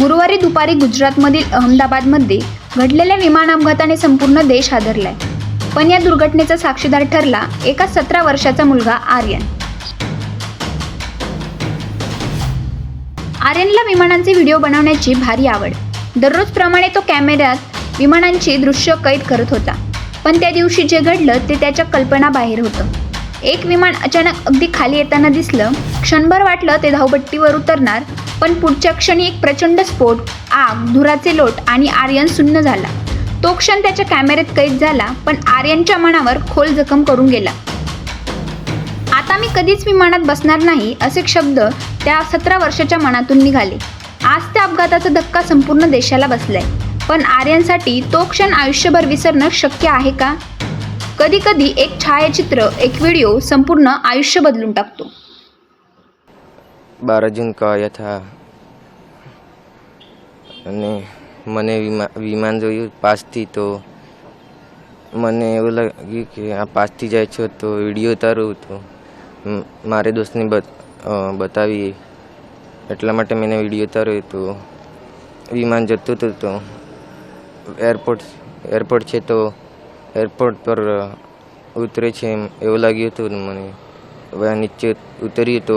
गुरुवारी दुपारी गुजरातमधील अहमदाबादमध्ये घडलेल्या विमान अपघाताने संपूर्ण देश हादरलाय. पण या दुर्घटनेचा साक्षीदार ठरला एका सतरा वर्षाचा मुलगा आर्यन. आर्यनला विमानांचे व्हिडिओ बनवण्याची भारी आवड. दररोजप्रमाणे तो कॅमेऱ्यात विमानांची दृश्य कैद करत होता. पण त्या दिवशी जे घडलं ते त्याच्या कल्पनाबाहेर होतं. एक विमान अचानक अगदी खाली येताना दिसलं क्षणभर वाटलं ते धावपट्टीवर उतरणार पण पुढच्या क्षणी एक प्रचंड स्फोट आग धुराचे लोट आणि आर्यन सुन्न झाला. तो क्षण त्याच्या कॅमेऱ्यात कैद झाला पण आर्यनच्या मनावर खोल जखम करून गेला. आता मी कधीच विमानात बसणार नाही असे शब्द त्या सतरा वर्षाच्या मनातून निघाले. आज त्या अपघाताचा धक्का संपूर्ण देशाला बसलाय. पण आर्यनसाठी तो क्षण आयुष्यभर विसरणं शक्य आहे का? कधी कधी एक छायाचित्र एक व्हिडिओ संपूर्ण आयुष्य बदलून टाकतो. બાર જૂન આવ્યા હતા. અને મને વિમા, વિમાન જોયું પાસથી તો મને એવું લાગ્યું કે આ પાસથી જાય છો તો વીડિયો ઉતારું તો મારે દોસ્તને બત બતાવી એટલા માટે મેં વીડિયો ઉતાર્યો તો વિમાન જતું હતું તો એરપોર્ટ એરપોર્ટ છે તો એરપોર્ટ પર ઉતરે છે એમ એવું લાગ્યું હતું મને. નીચે ઉતર્યું તો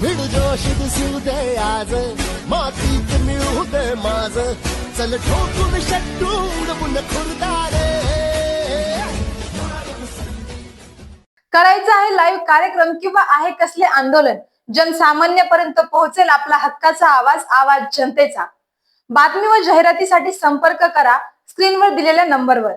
भिड जोश दिसू दे आज. मातीत मिळू दे माझ. चल ठोकून शट्टू उडवून खुरदारे. करायचं आहे लाईव्ह कार्यक्रम किंवा आहे कसले आंदोलन जनसामान्यपर्यंत पोहोचेल आपला हक्काचा आवाज आवाज जनतेचा. बातमी व जाहिरातीसाठी संपर्क करा स्क्रीनवर दिलेल्या नंबरवर